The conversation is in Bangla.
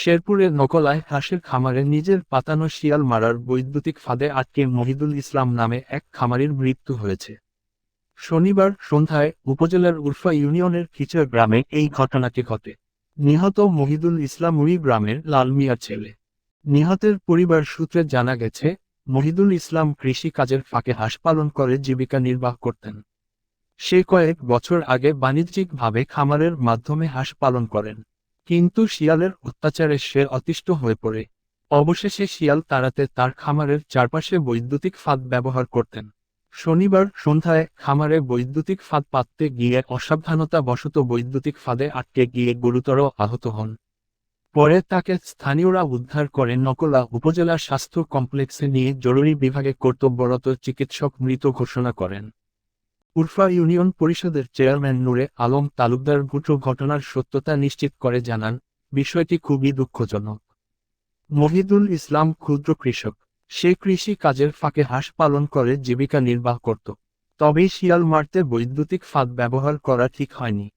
শেরপুরের নকলায় হাঁসের খামারে নিজের পাতানো শিয়াল মারার বৈদ্যুতিক ফাঁদে আটকে মহিদুল ইসলাম নামে এক খামারির মৃত্যু হয়েছে। শনিবার সন্ধ্যায় উপজেলার উরফা ইউনিয়নের খিচর গ্রামে এই ঘটনাটি ঘটে। নিহত মহিদুল ইসলাম উই গ্রামের লাল মিয়ার ছেলে। নিহতের পরিবার সূত্রে জানা গেছে, মহিদুল ইসলাম কৃষি কাজের ফাঁকে হাঁস পালন করে জীবিকা নির্বাহ করতেন। সে কয়েক বছর আগে বাণিজ্যিকভাবে খামারের মাধ্যমে হাঁস পালন করেন। কিন্তু শিয়ালের অত্যাচারে সে অতিষ্ঠ হয়ে পড়ে। অবশেষে শিয়াল তাড়াতে তার খামারের চারপাশে বৈদ্যুতিক ফাঁদ ব্যবহার করতেন। শনিবার সন্ধ্যায় খামারে বৈদ্যুতিক ফাঁদ পাততে গিয়ে অসাবধানতা বশত বৈদ্যুতিক ফাঁদে আটকে গিয়ে গুরুতর আহত হন। পরে তাকে স্থানীয়রা উদ্ধার করে নকলা উপজেলা স্বাস্থ্য কমপ্লেক্সে নিয়ে জরুরি বিভাগে কর্তব্যরত চিকিৎসক মৃত ঘোষণা করেন। উরফা ইউনিয়ন পরিষদের চেয়ারম্যান নূরে আলম তালুকদার গুটো ঘটনার সত্যতা নিশ্চিত করে জানান, বিষয়টি খুবই দুঃখজনক। মহিদুল ইসলাম ক্ষুদ্র কৃষক। সে কৃষি কাজের ফাঁকে হাঁস পালন করে জীবিকা নির্বাহ করত। তবে শিয়াল মারতে বৈদ্যুতিক ফাঁদ ব্যবহার করা ঠিক হয়নি।